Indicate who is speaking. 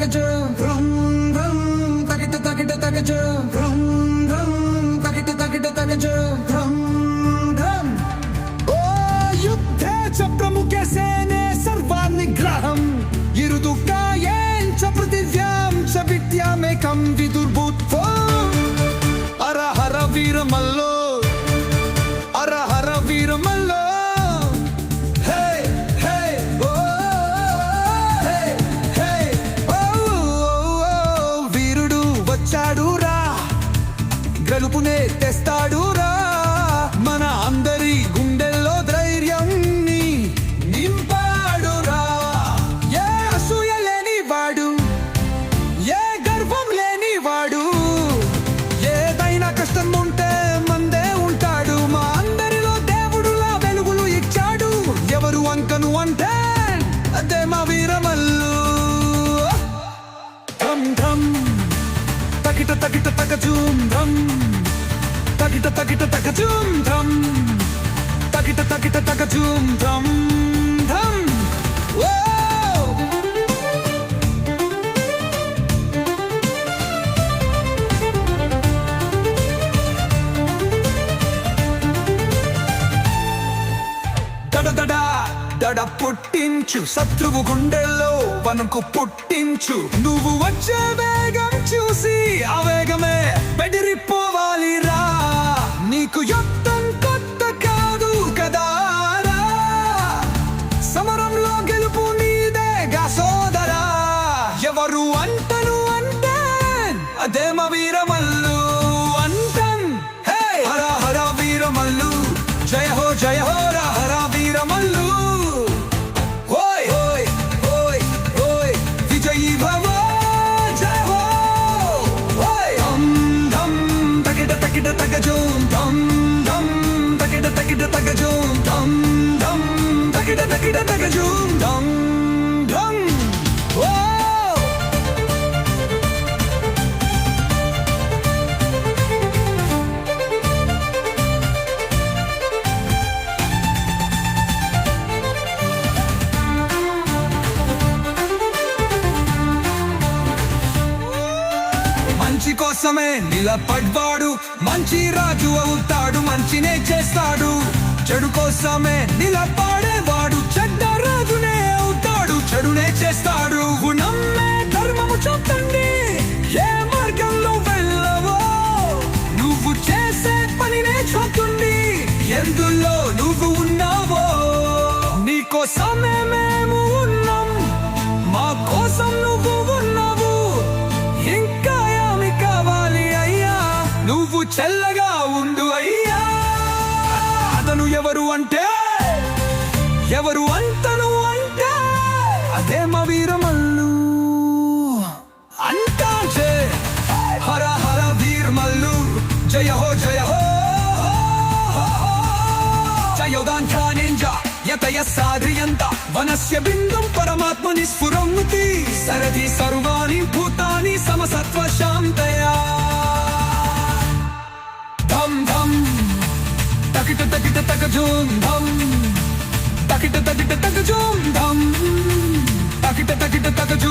Speaker 1: తగజ భ్రం భ్రం తగిట తగిట తగజ భ్రం భ్రం తగిట తగిట తగజ భ్రం భ్రం
Speaker 2: ఓ యుద్ధే చ ప్రముఖే సేనే సర్వాన్నిగ్రహం ఇరుదుకాయేం చ పృథివ్యాం చ విద్యామేకం హర హర వీరమల్లో తెస్తాడురా మన అందరి గుండెల్లో ధైర్యం నింపాడురా ఏ అసూయ లేని వాడు ఏ గర్వం లేని వాడు. ఏదైనా కష్టం ఉంటే మందే ఉంటాడు. మా అందరిలో దేవుడులా వెలుగులు ఇచ్చాడు. ఎవరు అంకను అంటే అదే మా వీరమల్లు. ధమ్ ధమ్. తగిట తగిట తగ జూమ్ ధమ్. తగిట తగిట తగ జూమ్ ధమ్. తగిట తగిట తగ జూమ్ ధమ్. ధమ్ దడ పుట్టించు. శత్రువు గుండెల్లో వనకు పుట్టించు. నువ్వు వచ్చే వేగం చూసి ఆ వేగమే బెదిరిపోవాలి అదేమ వీరమల్లు. అంటన్. హే హర హర వీరమల్లు. జయ హో జయ హో హర వీరమల్లు. హోయ్ హోయ్ హోయ్ హోయ్ విజయీ భవ జయ హో! హోయ్ హం ధం తకిట తకిట తగజోం ధం ధం తకిట తకిట తగజోం ధం ధం తకిట తకిట తగజోం ధం కోసమే నిలబడ్వాడు మంచి రాజు అవుతాడు మంచినే చేస్తాడు. చెడు కోసమే నిలబడేవాడు చెడ్డ రాజునే అవుతాడు చెడునే చేస్తాడు. గుణమే ధర్మము చెప్తండి ఏ మార్గంలో వెళ్ళవో. నువ్వు చేసే పనినే చూతుంది ఎందులో నువ్వు ఉన్నావో. నీకోసమే మేము ఉన్నా. నువ్వు చల్లగా ఉండు అయ్యా. అతను ఎవరు అంటే? ఎవరు అంతను అంటే? అదే మా వీరమల్లు. అంటాచే. హర హర వీరమల్లు. జయ హో జయ హో. జయోదాన్ నింజ యతయ సాధ్రియంత వనస్య బిందుం పరమాత్మని స్ఫురముతి సరది సర్వాణి তাকিতে তাকিতে তাক ঝুম ধম। তাকিতে তাকিতে তাক ঝুম ধম। তাকিতে তাকিতে তাক ঝুম